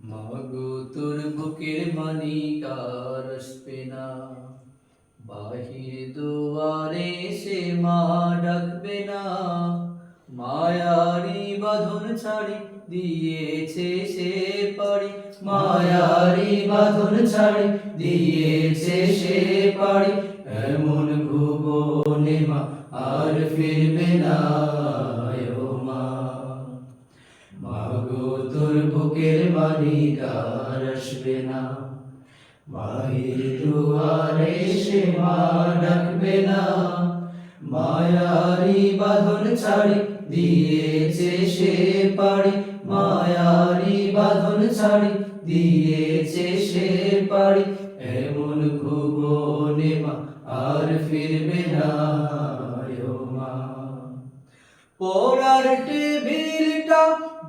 মাগো তোর বুকের মানিকার আসবে না বাহির দুয়ারে সে মা ডাকবে না। মায়ারি বাঁধন ছাড়ি, দিয়েছে সে পারি মায়ারি বাঁধন ছাড়ি, দিয়েছে সে পারি এমন মালিকার আসবে বাহির দুয়ারে সে মা ডাকবে না। মায়ারি বাঁধন ছাড়ি, দিয়েছে সে পারি মায়ারি বাঁধন ছাড়ি, দিয়েছে সে পারি এমন ভুবনে মা আর ফিরবে না মা। পড়ার টেবিলটা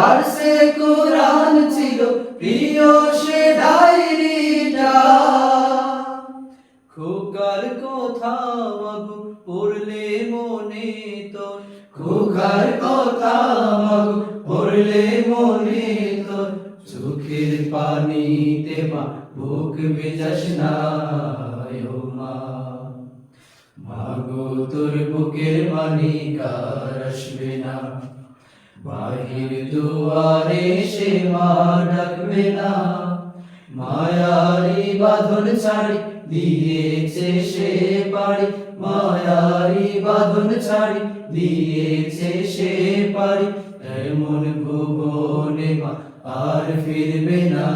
দার্সে কোরআন ছিল প্রিয় সে ডায়েরিটা। খোকার কথা মাগু, পড়লে মনে তোর খোকার কথা মাগু, পড়লে মনে তোর চোখের পানিতে মা, বুক বেজাস না মা। মাগো, তোর বুকের মানিকার আসবে না? বাহির দুয়ারে সে মা ডাকবে না। মায়ারি বাঁধন ছাড়ি, দিয়েছে সে পারি মায়ারি বাঁধন ছাড়ি, দিয়েছে সে পারি এমন ভুবনে মা আর ফিরবে না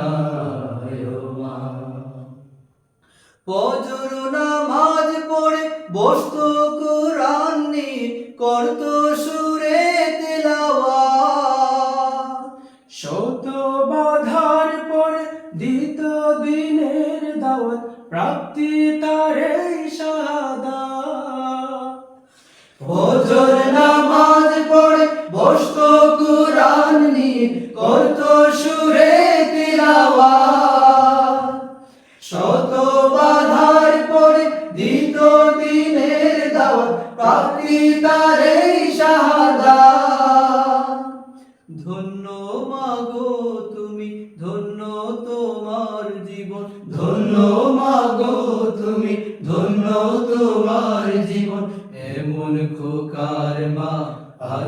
ফজর নামাজ পড়ে বসত কোরআন করত প্রাপ্তি তারে সাদা। ফজর নামাজ পড়ে বসত কোরআন নিয়ে সুরে তেলাওয়াত। শত বাধার পরে দিত দিনের দাওয়াত প্রাপ্তি তারে শাহাদা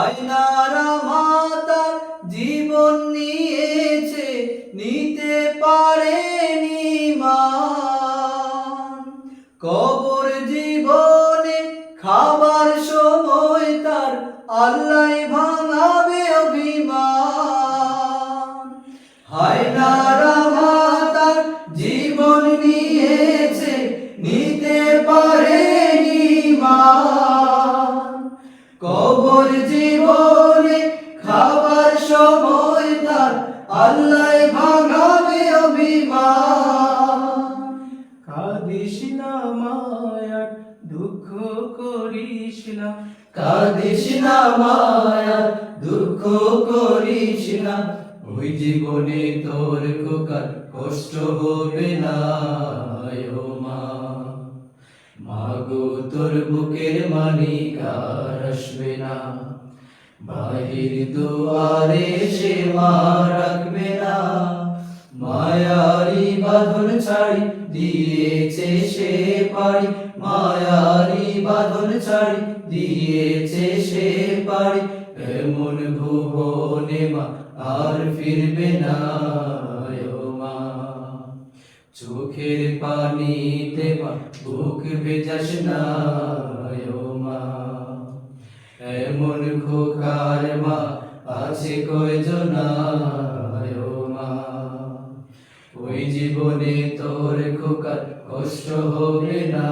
হায়নারা মাতার জীবন নিয়েছে নিতে পারেনি মা। কবর জীবনে খাবার সময় তার আল্লাহ জীবনে খাবার সময় তার আল্লাহ ভাঙাবে অভিমান। কাঁদিস না মায়ার দুঃখ করিস না। কাঁদিস না মায়ার দুঃখ করিস না। ওই জীবনে তোর খোকার কষ্ট হবে না, ও মা। মাগো তোর বুকের মালিকার আসবে না বাহির দুয়ারে সে মা রাখবে না। মায়ারি বাঁধন ছাড়ি, দিয়েছে সে পারি মায়ারি বাঁধন ছাড়ি, দিয়েছে সে পারি এমন ভুবনে মা আর ফিরবে না। চোখের পানিতে মা বুক ভেজাস না মা। এমন খোকার মা আছে কয়জন মা। ওই জীবনে তোর খোকার কষ্ট হবে না